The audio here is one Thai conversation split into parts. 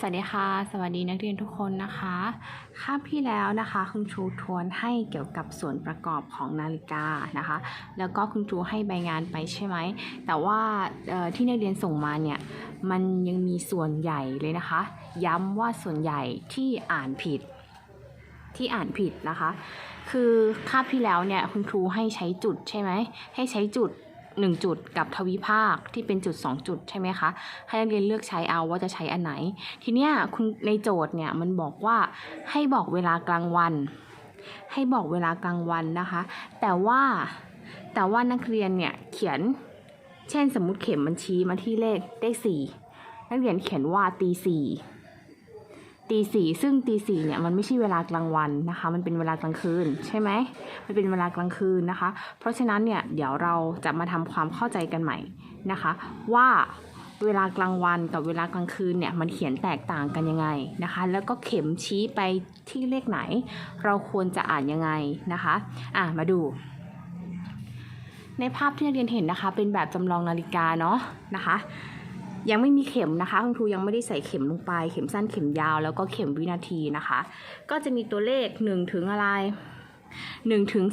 สวัสดีค่ะ สวัสดีนักเรียนทุกคนนะคะคาบที่แล้วนะคะคุณครูทวนให้เกี่ยวกับส่วนประกอบของนาฬิกานะคะ แล้วก็คุณครูให้ใบงานไปใช่ไหม แต่ว่าที่นักเรียนส่งมาเนี่ยมันยังมีส่วนใหญ่เลยนะคะ ย้ำว่าส่วนใหญ่ที่อ่านผิดที่อ่านผิดนะคะ คือคาบที่แล้วเนี่ยคุณครูให้ใช้จุดใช่ไหมให้ใช้จุด 1 จุดกับทวิภาคที่เป็นจุด 2 จุดใช่ไหมคะ ให้นักเรียนเลือกใช้เอาว่าจะใช้อันไหน ทีเนี้ยคุณในโจทย์เนี่ยมันบอกว่าให้บอกเวลากลางวัน ให้บอกเวลากลางวันนะคะ แต่ว่าแต่ว่านักเรียนเนี่ยเขียน เช่นสมมุติเข็มมันชี้มาที่เลขเลขสี่นักเรียนเขียนว่าตีสี่ ตีสี่ซึ่งตีสี่เนี่ยมันไม่ใช่เวลากลางวันนะคะ มันเป็นเวลากลางคืนใช่ไหมมันเป็นเวลากลางคืนนะคะ เพราะฉะนั้นเนี่ยเดี๋ยวเราจะมาทำความเข้าใจกันใหม่นะคะ ว่าเวลากลางวันกับเวลากลางคืนเนี่ยมันเขียนแตกต่างกันยังไงนะคะ แล้วก็เข็มชี้ไปที่เลขไหน เราควรจะอ่านยังไงนะคะอะมาดู ในภาพที่นักเรียนเห็นนะคะ เป็นแบบจำลองนาฬิกาเนาะนะคะ ยังไม่มีเข็มนะคะ คุณครูยังไม่ได้ใส่เข็มลงไป เข็มสั้นเข็มยาวแล้วก็เข็มวินาทีนะคะ ก็จะมีตัวเลข1ถึงอะไร1ถึง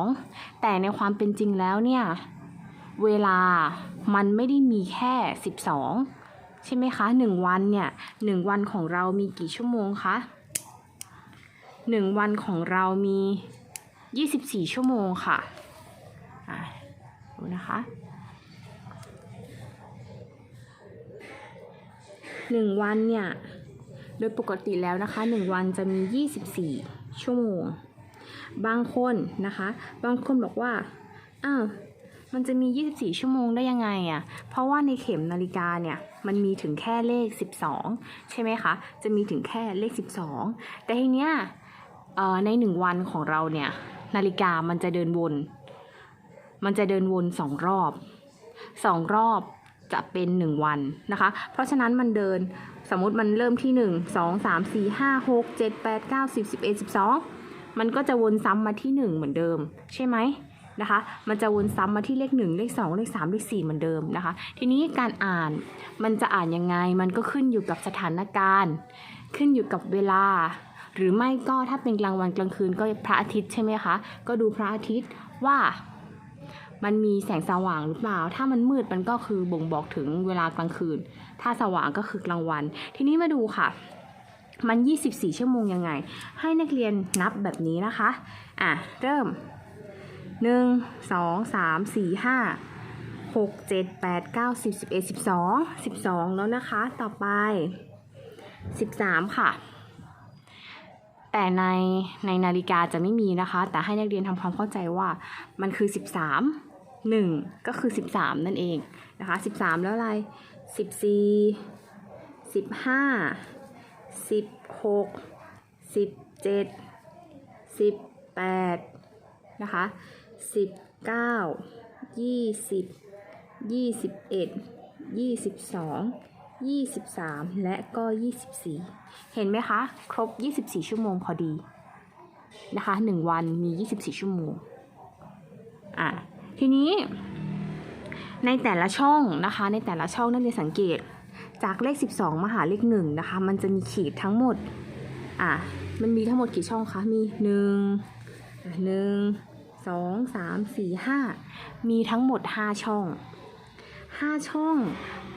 12 แต่ในความเป็นจริงแล้วเนี่ย เวลามันไม่ได้มีแค่ 12 ใช่ไหมคะ 1 วันเนี่ย 1 วันของเรามีกี่ชั่วโมงคะ 1 วันของเรามี 24 ชั่วโมงค่ะ อะดูนะคะ หนึ่งวันเนี่ย โดยปกติแล้วนะคะหนึ่งวันจะมี 24 ชั่วโมง บางคนนะคะ บางคนบอกว่า อ้าว มันจะมี 24 ชั่วโมงได้ยังไงอะ่ะ เพราะว่าในเข็มนาฬิกาเนี่ย มันมีถึงแค่เลข 12 ใช่ไหมคะ จะมีถึงแค่เลข 12 แต่ทีเนี้ยในหนึ่งวันของเราเนี่ย นาฬิกามันจะเดินวน มันจะเดินวนสองรอบสองรอบ จะเป็นหนึ่งวันนะคะ เพราะฉะนั้นมันเดินสมมุติมันเริ่มที่หนึ่งสองสามสี่ห้าหกเจ็ดแปดเก้าสิบสิบเอสิบสองมันก็จะวนซ้ำมาที่หนึ่งเหมือนเดิม ใช่ไหมนะคะ มันจะวนซ้ำมาที่เลขหนึ่งเลขสองเลขสามเลขสี่เหมือนเดิมนะคะ ทีนี้การอ่านมันจะอ่านยังไง มันก็ขึ้นอยู่กับสถานการณ์ ขึ้นอยู่กับเวลา หรือไม่ก็ถ้าเป็นกลางวันกลางคืนก็พระอาทิตย์ใช่ไหมคะ ก็ดูพระอาทิตย์ว่า มันมีแสงสว่างหรือเปล่า ถ้ามันมืดมันก็คือบ่งบอกถึงเวลากลางคืน ถ้าสว่างก็คือกลางวัน ทีนี้มาดูค่ะ มัน 24 ชั่วโมงยังไง ให้นักเรียนนับแบบนี้นะคะ อะ เริ่ม 1 2 3 4 5 6 7 8 9 10 11 12 12 แล้วนะคะ ต่อไป 13 ค่ะแต่ในในนาฬิกาจะไม่มีนะคะ แต่ให้นักเรียนทำความเข้าใจว่ามันคือ 13 1 ก็คือ 13 นั่นเองนะคะ 13 แล้วอะไร14 15 16 17 18นะคะ19 20 21 22 23 และก็ 24 เห็นไหมคะ ครบ 24 ชั่วโมงพอดี นะคะ 1 วันมี 24 ชั่วโมง อะ ทีนี้ในแต่ละช่องนะคะ ในแต่ละช่องนักเรียนสังเกต จากเลข 12 มาหาเลข1นะคะ มันจะมีขีดทั้งหมด อะ มันมีทั้งหมดกี่ช่องคะ มี1อะหนึ่งสองสามสี่ห้ามีทั้งหมด 5 ช่อง 5 ช่อง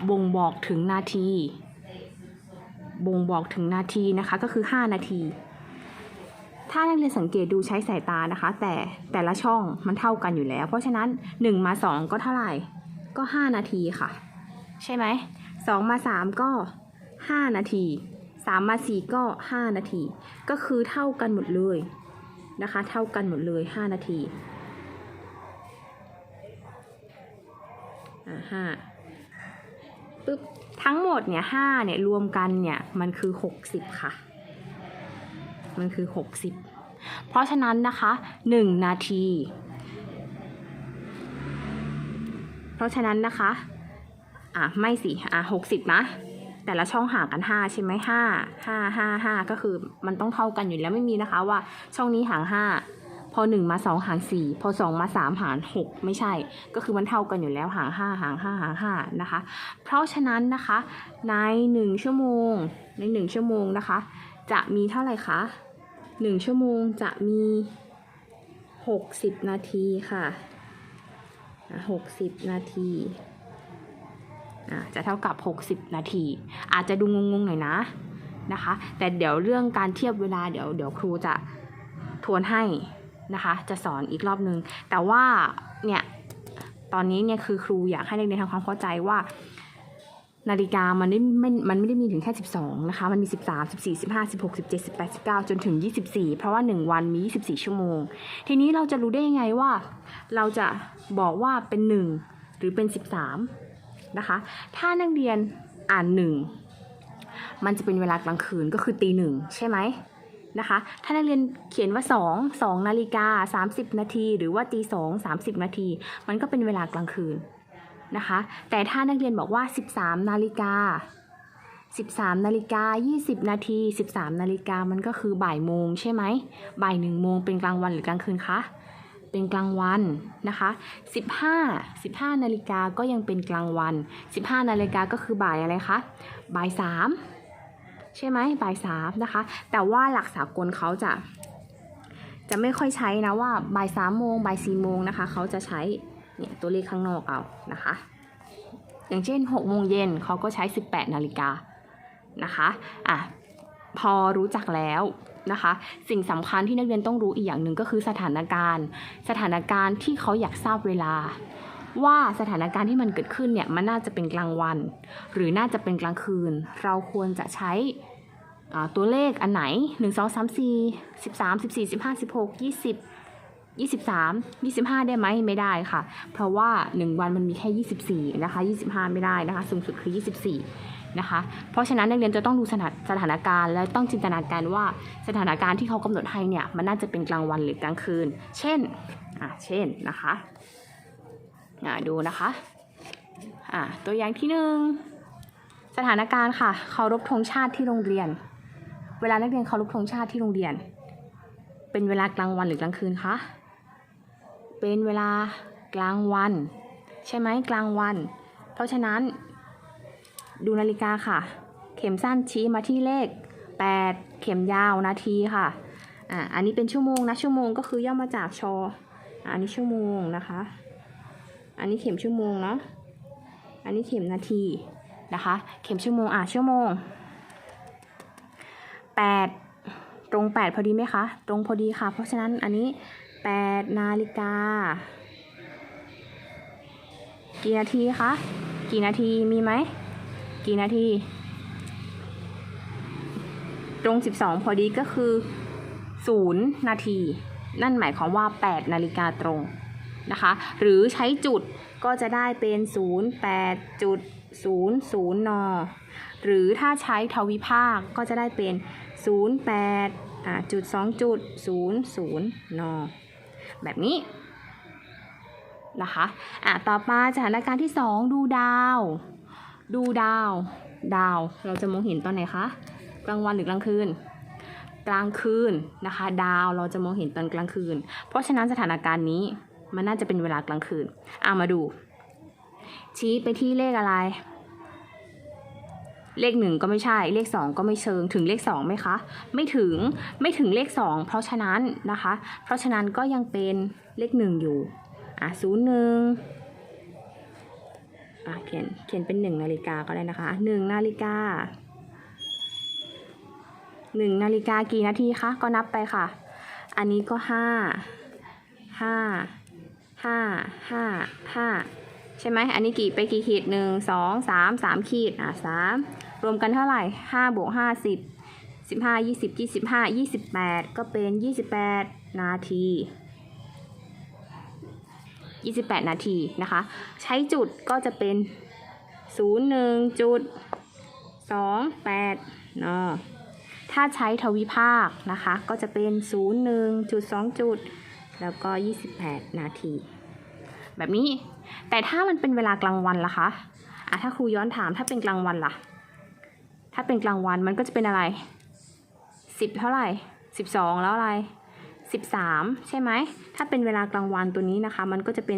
บ่งบอกถึงนาที บ่งบอกถึงนาทีนะคะ ก็คือ 5 นาที ถ้านักเรียนสังเกตดูใช้สายตานะคะ แต่แต่ละช่องมันเท่ากันอยู่แล้ว เพราะฉะนั้น 1 มา 2 ก็เท่าไหร่ ก็ 5 นาทีค่ะ ใช่ไหม2มา 3 ก็ 5 นาที 3 มา 4 ก็ 5 นาที ก็คือเท่ากันหมดเลยนะคะ เท่ากันหมดเลย 5 นาทีอ่าห้าปึ๊บทั้งหมดเนี่ยห้าเนี่ยรวมกันเนี่ยมันคือหกสิบค่ะ มันคือหกสิบเพราะฉะนั้นนะคะหนึ่งนาที เพราะฉะนั้นนะคะ อะ ไม่สิ อะหกสิบนะแต่ละช่องห่างกันห้าใช่ไหมห้าห้าห้าห้าก็คือมันต้องเท่ากันอยู่แล้วไม่มีนะคะว่าช่องนี้ห่างห้าพอหนึ่งมาสองหารสี่พอสองมาสามหารหกไม่ใช่ ก็คือมันเท่ากันอยู่แล้วหารห้าหารห้าหารห้านะคะ เพราะฉะนั้นนะคะในหนึ่งชั่วโมงในหนึ่งชั่วโมงนะคะ จะมีเท่าไหร่คะหนึ่งชั่วโมงจะมีหกสิบนาทีค่ะหกสิบนาทีอะจะเท่ากับ 60 นาที อาจจะดูงงๆหน่อยนะนะคะ แต่เดี๋ยวเรื่องการเทียบเวลาเดี๋ยวเดี๋ยวครูจะทวนให้นะคะ จะสอนอีกรอบนึง แต่ว่าเนี่ยตอนนี้เนี่ยคือครูอยากให้นักเรียนทำความเข้าใจว่า นาฬิกามันไม่ไม่มันไม่ได้มีถึงแค่ 12 นะคะ มันมี 13 14 15 16 17 18 19 จนถึง 24 เพราะว่า 1 วันมี 24 ชั่วโมง ทีนี้เราจะรู้ได้ยังไงว่า เราจะบอกว่าเป็น 1 หรือเป็น 13 นะคะ ถ้านักเรียนอ่าน 1 มันจะเป็นเวลากลางคืนก็คือตีหนึ่งใช่ไหมนะคะ ถ้านักเรียนเขียนว่า 2 2 นาฬิกา 30 นาที หรือว่าตี2 30 นาที มันก็เป็นเวลากลางคืน นะคะ แต่ถ้านักเรียนบอกว่า 13นาฬิกา13นาฬิกา20 นาที 13นาฬิกามันก็คือบ่ายโมงใช่ไหมบ่ายหนึ่งโมงเป็นกลางวันหรือกลางคืนคะเป็นกลางวันนะคะ 15 15นาฬิกาก็ยังเป็นกลางวัน 15นาฬิกาก็คือบ่ายอะไรคะบ่ายสามใช่ไหมบ่ายสามนะคะ แต่ว่าหลักสากลเขาจะ จะไม่ค่อยใช้นะว่าบ่ายสามโมงบ่ายสี่โมงนะคะ เขาจะใช้ เนี่ยตัวเลขข้างนอกเอานะคะ อย่างเช่น6โมงเย็นเขาก็ใช้ 18 นาฬิกานะคะอะพอรู้จักแล้วนะคะ สิ่งสำคัญที่นักเรียนต้องรู้อีกอย่างหนึ่งก็คือสถานการณ์ สถานการณ์ที่เขาอยากทราบเวลา ว่าสถานการณ์ที่มันเกิดขึ้นเนี่ยมันน่าจะเป็นกลางวัน หรือน่าจะเป็นกลางคืน เราควรจะใช้ตัวเลขอันไหน 1 2 3 4 13 14 15 16 20 23 25 ได้ไหมไม่ได้ค่ะ เพราะว่า 1 วันมันมีแค่ 24 นะคะ 25 ไม่ได้นะคะ สูงสุดคือ 24 นะคะ เพราะฉะนั้นนักเรียนจะต้องดูสถานสถานการณ์และต้องจินตนาการว่าสถานการณ์ที่เขากำหนดให้เนี่ยมันน่าจะเป็นกลางวันหรือกลางคืน เช่นอะเช่นนะคะอะดูนะคะอะตัวอย่างที่หนึ่งสถานการณ์ค่ะเคารพธงชาติที่โรงเรียน เวลานักเรียนเคารพธงชาติที่โรงเรียน เป็นเวลากลางวันหรือกลางคืนคะ เป็นเวลากลางวัน ใช่ไหมกลางวัน เพราะฉะนั้นดูนาฬิกาค่ะ เข็มสั้นชี้มาที่เลข 8 เข็มยาวนาทีค่ะอ่าอันนี้เป็นชั่วโมงนะชั่วโมงก็คือย่อมาจากชออันนี้ชั่วโมงนะคะ อันนี้เข็มชั่วโมงเนาะอันนี้เข็มนาทีนะคะ เข็มชั่วโมงอะชั่วโมง 8 ตรง 8 พอดีไหมคะ ตรงพอดีค่ะ เพราะฉะนั้นอันนี้ 8 นาฬิกา กี่นาทีคะ กี่นาทีมีไหม กี่นาที ตรง 12 พอดีก็คือ 0 นาที นั่นหมายความว่า 8 นาฬิกาตรงนะคะ หรือใช้จุดก็จะได้เป็น 08จุด00 น หรือถ้าใช้ทวิภาคก็จะได้เป็น 08อ่าจุด2จุด00 น แบบนี้นะคะอะต่อมาสถานการณ์ที่ 2 ดูดาว ดูดาว ดาว เราจะมองเห็นตอนไหนคะ กลางวันหรือกลางคืน กลางคืนนะคะ ดาวเราจะมองเห็นตอนกลางคืน เพราะฉะนั้นสถานการณ์นี้มันน่าจะเป็นเวลากลางคืน อะมาดู ชี้ไปที่เลขอะไร เลขหนึ่งก็ไม่ใช่เลขสองก็ไม่เชิงถึงเลขสองไหมคะไม่ถึงไม่ถึงเลขสองเพราะฉะนั้นนะคะ เพราะฉะนั้นก็ยังเป็นเลขหนึ่งอยู่อะศูนย์หนึ่งอะเขียนเขียนเป็นหนึ่งนาฬิกาก็ได้นะคะหนึ่งนาฬิกาหนึ่งนาฬิกากี่นาทีคะก็นับไปค่ะ อันนี้ก็ห้าห้าห้าห้าห้าใช่ไหมอันนี้กี่ไปกี่ขีดหนึ่งสองสามสามขีดอะสาม รวมกันเท่าไหร่ห้าบวกห้าสิบสิบห้ายี่สิบยี่สิบห้ายี่สิบแปดก็เป็นยี่สิบแปดนาทียี่สิบแปดนาทีนะคะ ใช้จุดก็จะเป็นศูนย์หนึ่งจุดสองแปดเนาะถ้าใช้ทวิภาคนะคะ ก็จะเป็นศูนย์หนึ่งจุดสองจุด แล้วก็ยี่สิบแปดนาที แบบนี้ แต่ถ้ามันเป็นเวลากลางวันล่ะคะอะถ้าครูย้อนถามถ้าเป็นกลางวันล่ะ ถ้าเป็นกลางวันมันก็จะเป็นอะไรสิบเท่าไหร่สิบสองแล้วอะไร13ใช่ไหม ถ้าเป็นเวลากลางวันตัวนี้นะคะ มันก็จะเป็น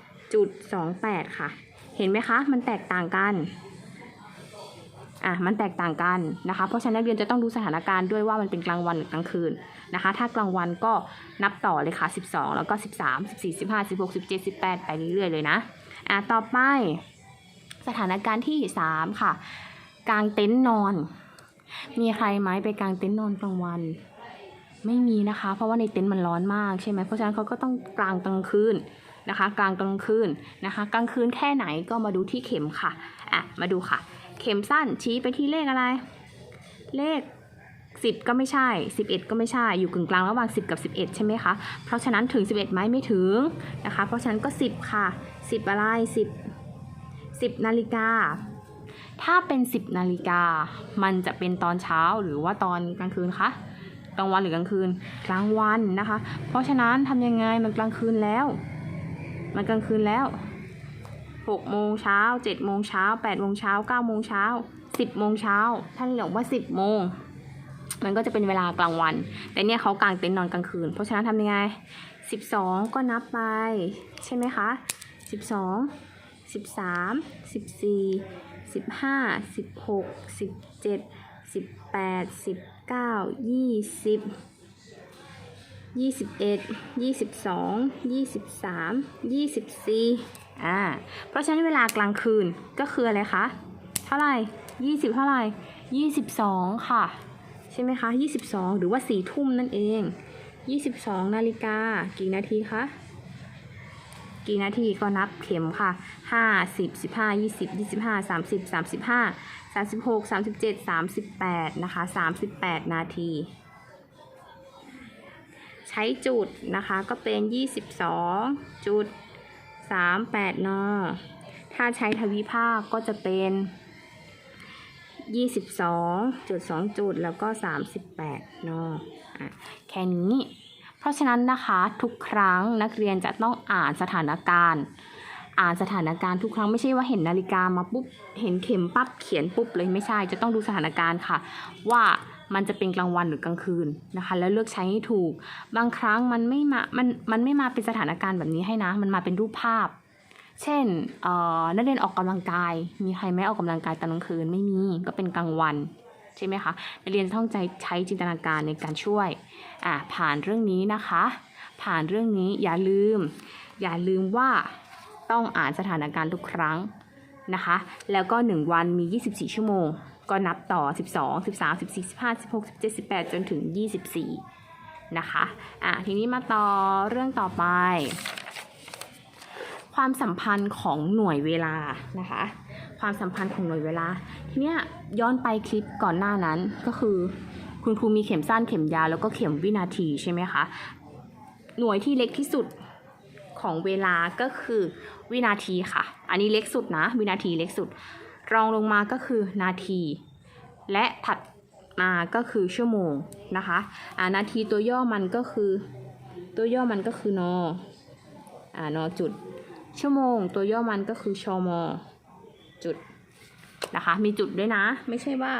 13.28ค่ะ เห็นไหมคะ มันแตกต่างกัน อะ มันแตกต่างกันนะคะ เพราะฉะนั้นนักเรียนจะต้องดูสถานการณ์ด้วยว่ามันเป็นกลางวันหรือกลางคืนนะคะ ถ้ากลางวันก็นับต่อเลยค่ะ12แล้วก็13 14 15 16 17 18 ไปเรื่อยๆเลยนะ อะ ต่อไป สถานการณ์ที่3ค่ะ กางเต็นท์นอน มีใครไหมไปกางเต็นท์นอนกลางวัน ไม่มีนะคะ เพราะว่าในเต็นท์มันร้อนมากใช่ไหมเพราะฉะนั้นเขาก็ต้องกลางกลางคืนนะคะ กลางกลางคืนนะคะ กลางคืนแค่ไหนก็มาดูที่เข็มค่ะอะมาดูค่ะ เข็มสั้นชี้ไปที่เลขอะไร เลข10ก็ไม่ใช่11ก็ไม่ใช่ อยู่กึ่งกลางระหว่าง10กับ11ใช่ไหมคะ เพราะฉะนั้นถึง11ไหมไม่ถึงนะคะ เพราะฉะนั้นก็10ค่ะ10อะไร10 10นาฬิกา ถ้าเป็น 10นาฬิกา มันจะเป็นตอนเช้าหรือว่าตอนกลางคืนคะกลางวันหรือกลางคืนกลางวันนะคะ เพราะฉะนั้นทำยังไงมันกลางคืนแล้ว มันกลางคืนแล้ว6โมงเช้า7โมงเช้า8โมงเช้า9โมงเช้า10โมงเช้าท่านเรียกว่า10โมงมันก็จะเป็นเวลากลางวัน แต่เนี่ยเขากางเต็นท์นอนกลางคืน เพราะฉะนั้นทำยังไง12ก็นับไป ใช่ไหมคะ 12 13 14 15 16 17 18 19 20 21 22 23 24อ่าเพราะฉะนั้นเวลากลางคืนก็คืออะไรคะ เท่าไหร่20เท่าไหร่22ค่ะ ใช่ไหมคะ22หรือว่า4ทุ่มนั่นเอง22นาฬิกากี่นาทีคะ กี่นาทีก็นับเข็มค่ะ50 15 20 25 30 35 36 37 38นะคะ38นาที ใช้จุดนะคะก็เป็น22จุด38นอถ้าใช้ทวิภาคก็จะเป็น22จุด2จุดแล้วก็38นอแค่นี้ เพราะฉะนั้นนะคะทุกครั้งนักเรียนจะต้องอ่านสถานการณ์ อ่านสถานการณ์ทุกครั้งไม่ใช่ว่าเห็นนาฬิกามาปุ๊บเห็นเข็มปั๊บเขียนปุ๊บเลยไม่ใช่จะต้องดูสถานการณ์ค่ะ ว่ามันจะเป็นกลางวันหรือกลางคืนนะคะ แล้วเลือกใช้ให้ถูก บางครั้งมันไม่มามันมันไม่มาเป็นสถานการณ์แบบนี้ให้นะ มันมาเป็นรูปภาพ เช่นเอ่อนักเรียนออกกำลังกาย มีใครไม่ออกกำลังกายตอนกลางคืนไม่มีก็เป็นกลางวันใช่ไหมคะนักเรียนต้องใจใช้จินตนาการในการช่วย อะผ่านเรื่องนี้นะคะ ผ่านเรื่องนี้อย่าลืม อย่าลืมว่าต้องอ่านสถานการณ์ทุกครั้งนะคะ แล้วก็ 1 วันมี 24 ชั่วโมง ก็นับต่อ 12 13 14 15 16 17 18 จนถึง 24 นะคะอะทีนี้มาต่อเรื่องต่อไป ความสัมพันธ์ของหน่วยเวลานะคะความสัมพันธ์ของหน่วยเวลาทีเนี้ยย้อนไปคลิปก่อนหน้านั้นก็คือ คุณครูมีเข็มสั้นเข็มยาวแล้วก็เข็มวินาทีใช่ไหมคะ หน่วยที่เล็กที่สุดของเวลาก็คือวินาทีค่ะ อันนี้เล็กสุดนะ วินาทีเล็กสุด รองลงมาก็คือนาที และถัดมาก็คือชั่วโมงนะคะอ่านาทีตัวย่อมันก็คือ ตัวย่อมันก็คือนออ่านอจุด ชั่วโมง ตัวย่อมันก็คือชอมจุดนะคะ มีจุดด้วยนะ ไม่ใช่ว่า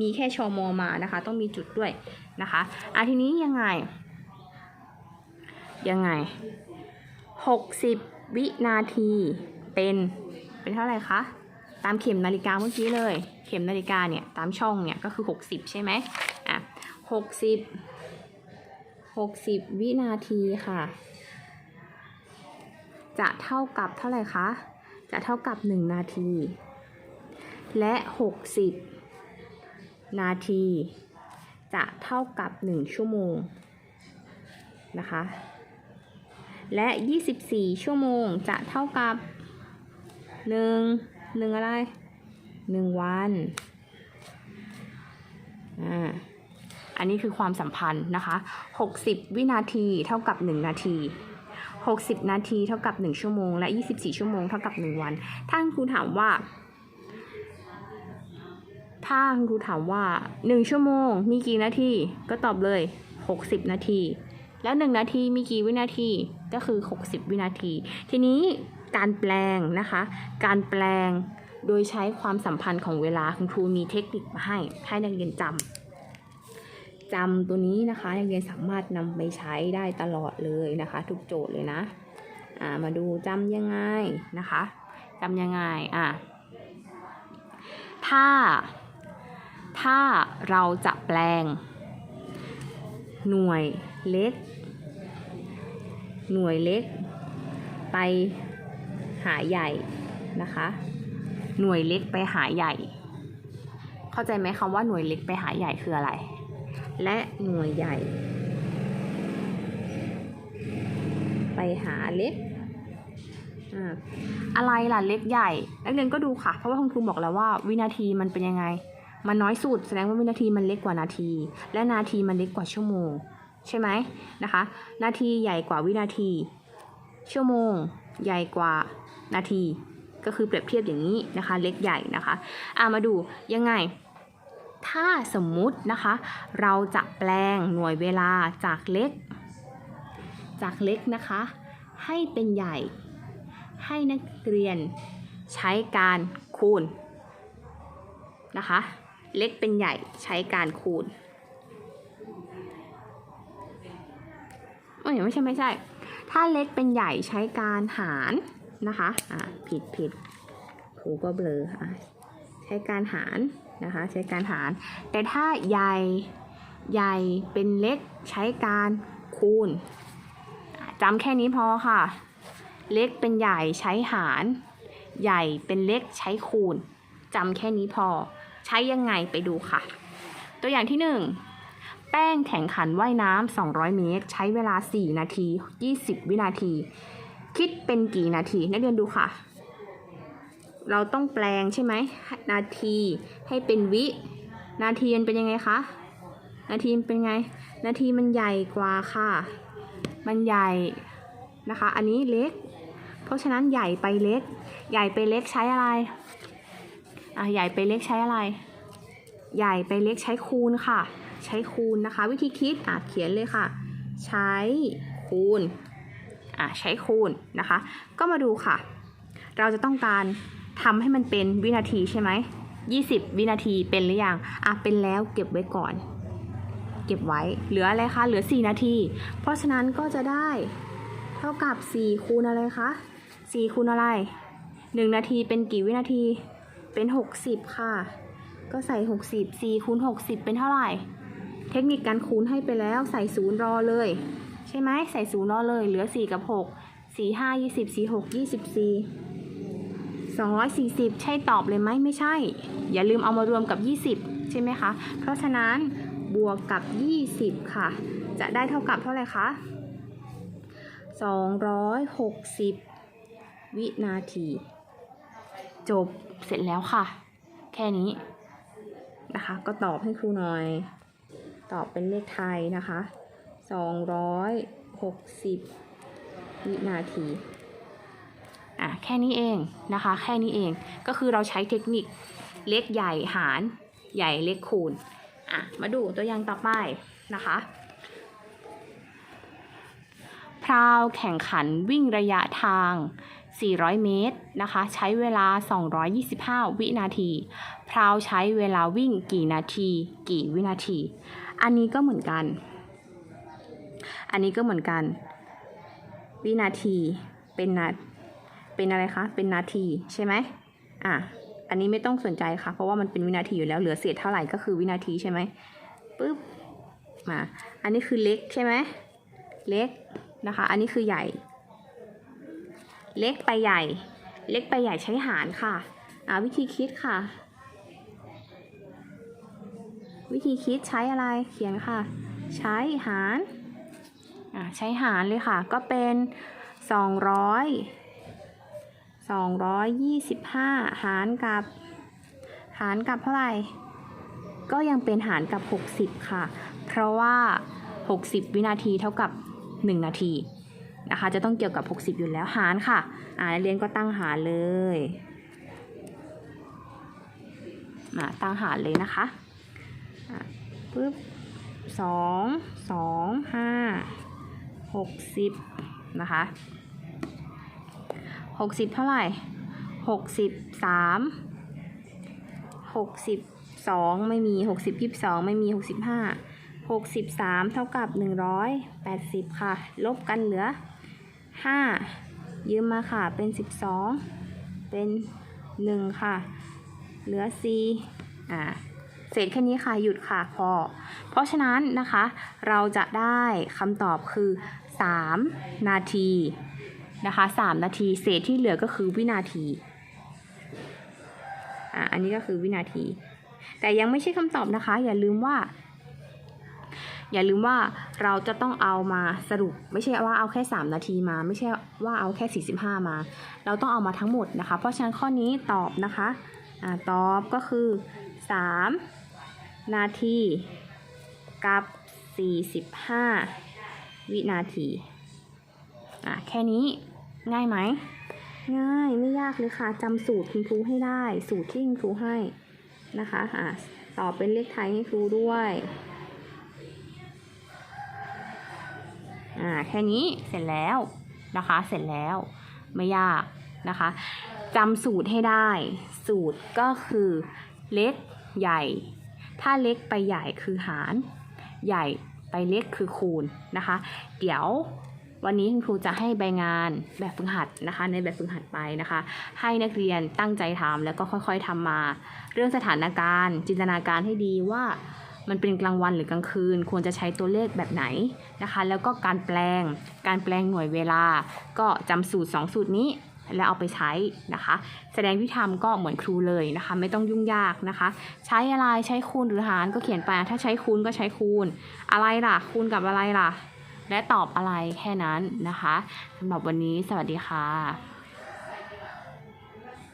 มีแค่ชอมอมานะคะ ต้องมีจุดด้วยนะคะอะทีนี้ยังไง ยังไง 60 วินาทีเป็นเป็นเท่าไหร่คะตามเข็มนาฬิกาเมื่อกี้เลย เข็มนาฬิกาเนี่ยตามช่องเนี่ยก็คือ 60 ใช่ไหมอะ60 60วินาทีค่ะ จะเท่ากับเท่าไหร่คะ จะเท่ากับ 1 นาที และ 60 นาที จะเท่ากับ 1 ชั่วโมงนะคะ และ 24 ชั่วโมงจะเท่ากับ 1 1 อะไร 1 วันอ่าอันนี้คือความสัมพันธ์นะคะ 60 วินาทีเท่ากับ 1 นาที 60 นาทีเท่ากับ 1 ชั่วโมง และ 24 ชั่วโมงเท่ากับ 1 วัน ถ้าคุณถามว่า ถ้าคุณครูถามว่า 1 ชั่วโมง มีกี่นาที ก็ตอบเลย 60 นาที แล้ว 1 นาทีมีกี่วินาทีก็คือ 60 วินาที ทีนี้การแปลงนะคะ การแปลงโดยใช้ความสัมพันธ์ของเวลาคุณครูมีเทคนิคมาให้ให้นักเรียนจำจำตัวนี้นะคะนักเรียนสามารถนำไปใช้ได้ตลอดเลยนะคะ ทุกโจทย์เลยนะอ่ามาดูจำยังไงนะคะจำยังไงอะถ้า ถ้าเราจะแปลง หน่วยเล็ก หน่วยเล็ก ไปหาใหญ่นะคะ หน่วยเล็กไปหาใหญ่ เข้าใจไหมคำว่าหน่วยเล็กไปหาใหญ่คืออะไร และหน่วยใหญ่ ไปหาเล็กอะไรล่ะเล็กใหญ่นักเรียนก็ดูค่ะ เพราะว่าคุณครูบอกแล้วว่าวินาทีมันเป็นยังไง มันน้อยสุดแสดงว่าวินาทีมันเล็กกว่านาที และนาทีมันเล็กกว่าชั่วโมง ใช่ไหมนะคะ นาทีใหญ่กว่าวินาที ชั่วโมง ใหญ่กว่านาที ก็คือเปรียบเทียบอย่างนี้นะคะ เล็กใหญ่นะคะอ่ามาดูยังไง ถ้าสมมุตินะคะ เราจะแปลงหน่วยเวลาจากเล็ก จากเล็กนะคะ ให้เป็นใหญ่ ให้นักเรียนใช้การคูณนะคะ เล็กเป็นใหญ่ใช้การคูณเอ้ยไม่ใช่ไม่ใช่ ถ้าเล็กเป็นใหญ่ใช้การหารนะคะอ่าผิดผิดครูก็เบลออะใช้การหารนะคะใช้การหาร แต่ถ้าใหญ่ใหญ่เป็นเล็กใช้การคูณจำแค่นี้พอค่ะ เล็กเป็นใหญ่ใช้หาร ใหญ่เป็นเล็กใช้คูณจำแค่นี้พอ ใช้ยังไงไปดูค่ะ ตัวอย่างที่หนึ่งแป้งแข่งขันว่ายน้ำ200 เมตร ใช้เวลา 4 นาที 20 วินาที คิดเป็นกี่นาที นักเรียนดูค่ะ เราต้องแปลงใช่ไหม นาทีให้เป็นวิ นาทีมันเป็นยังไงคะ นาทีเป็นไง นาทีมันใหญ่กว่าค่ะ มันใหญ่นะคะ อันนี้เล็ก เพราะฉะนั้นใหญ่ไปเล็ก ใหญ่ไปเล็กใช้อะไร อะใหญ่ไปเล็กใช้อะไร ใหญ่ไปเล็กใช้คูณค่ะ ใช้คูณนะคะ วิธีคิดอะเขียนเลยค่ะ ใช้คูณอะใช้คูณนะคะ ก็มาดูค่ะ เราจะต้องการทำให้มันเป็นวินาทีใช่ไหม20 วินาทีเป็นหรือยังอะเป็นแล้วเก็บไว้ก่อน เก็บไว้ เหลืออะไรคะ เหลือ 4 นาที เพราะฉะนั้นก็จะได้เท่ากับ 4 คูณอะไรคะ 4 คูณอะไร 1 นาทีเป็นกี่วินาที เป็น 60 ค่ะ ก็ใส่ 60 4คูณ60 เป็นเท่าไหร่ เทคนิคการคูณให้ไปแล้วใส่ศูนย์รอเลย ใช่ไหมใส่ศูนย์รอเลย เหลือ 4 กับ 6 4 5 20 4 6 24 240 ใช่ตอบเลยไหมไม่ใช่ อย่าลืมเอามารวมกับ 20 ใช่ไหมคะ เพราะฉะนั้นบวกกับ 20 ค่ะ จะได้เท่ากับเท่าไหร่คะ 260 วินาที จบเสร็จแล้วค่ะ แค่นี้นะคะ ก็ตอบให้ครูหน่อย ตอบเป็นเลขไทยนะคะ260วินาทีอะแค่นี้เองนะคะ แค่นี้เองก็คือเราใช้เทคนิคเล็กใหญ่หารใหญ่เล็กคูณอะมาดูตัวอย่างต่อไปนะคะพราวแข่งขันวิ่งระยะทาง 400 เมตรนะคะ ใช้เวลา 225 วินาที พราวใช้เวลาวิ่งกี่นาที กี่วินาที อันนี้ก็เหมือนกัน อันนี้ก็เหมือนกัน วินาทีเป็นนาเป็นอะไรคะ เป็นนาทีใช่ไหมอะ อันนี้ไม่ต้องสนใจค่ะ เพราะว่ามันเป็นวินาทีอยู่แล้วเหลือเศษเท่าไหร่ก็คือวินาทีใช่ไหมปึ๊บมา อันนี้คือเล็กใช่ไหมเล็กนะคะ อันนี้คือใหญ่ เล็กไปใหญ่ เล็กไปใหญ่ใช้หารค่ะอ่าวิธีคิดค่ะ วิธีคิดใช้อะไรเขียนค่ะ ใช้หารอ่าใช้หารเลยค่ะ ก็เป็นสองร้อย225 หารกับ หารกับเท่าไหร่ ก็ยังเป็นหารกับ 60 ค่ะ เพราะว่า 60 วินาทีเท่ากับ 1 นาที นะคะ จะต้องเกี่ยวกับ 60 อยู่แล้วหารค่ะอ่านักเรียนก็ตั้งหารเลยอ่าตั้งหารเลยนะคะปึ๊บสองสองห้าหกสิบนะคะหกสิบเท่าไหร่หกสิบสามหกสิบสองไม่มีหกสิบยี่สิบสองไม่มีหกสิบห้า63เท่ากับ180ค่ะ ลบกันเหลือ 5 ยืมมาค่ะ เป็น 12 เป็น 1 ค่ะ เหลือ4อ่าเศษแค่นี้ค่ะ หยุดค่ะพอ เพราะฉะนั้นนะคะ เราจะได้คำตอบคือ 3 นาทีนะคะ 3 นาที เศษที่เหลือก็คือวินาที อ่าอันนี้ก็คือวินาที แต่ยังไม่ใช่คำตอบนะคะ อย่าลืมว่า อย่าลืมว่าเราจะต้องเอามาสรุป ไม่ใช่ว่าเอาแค่ 3 นาทีมา ไม่ใช่ว่าเอาแค่ 45 มา เราต้องเอามาทั้งหมดนะคะ เพราะฉะนั้นข้อนี้ตอบนะคะอตอบก็คือ 3 นาที กับ 45 วินาทีอะแค่นี้ง่ายไหมง่ายไม่ยากเลยค่ะจำสูตรคุณครูให้ได้ สูตรที่คุณครูให้นะคะอะตอบเป็นเลขไทยให้ครูด้วย อ่าแค่นี้เสร็จแล้วนะคะ เสร็จแล้วไม่ยากนะคะจำสูตรให้ได้ สูตรก็คือเล็กใหญ่ ถ้าเล็กไปใหญ่คือหาร ใหญ่ไปเล็กคือคูณนะคะ เดี๋ยววันนี้คุณครูจะให้ใบงานแบบฝึกหัดนะคะ ในแบบฝึกหัดไปนะคะ ให้นักเรียนตั้งใจทำแล้วก็ค่อยๆทำมา เรื่องสถานการณ์ จินตนาการให้ดีว่า มันเป็นกลางวันหรือกลางคืน ควรจะใช้ตัวเลขแบบไหนนะคะ แล้วก็การแปลง การแปลงหน่วยเวลา ก็จำสูตร 2 สูตรนี้แล้วเอาไปใช้นะคะ แสดงวิธีทำก็เหมือนครูเลยนะคะ ไม่ต้องยุ่งยากนะคะ ใช้อะไรใช้คูณหรือหารก็เขียนไป ถ้าใช้คูณก็ใช้คูณ อะไรล่ะ คูณกับอะไรล่ะ และตอบอะไรแค่นั้นนะคะสำหรับวันนี้สวัสดีค่ะ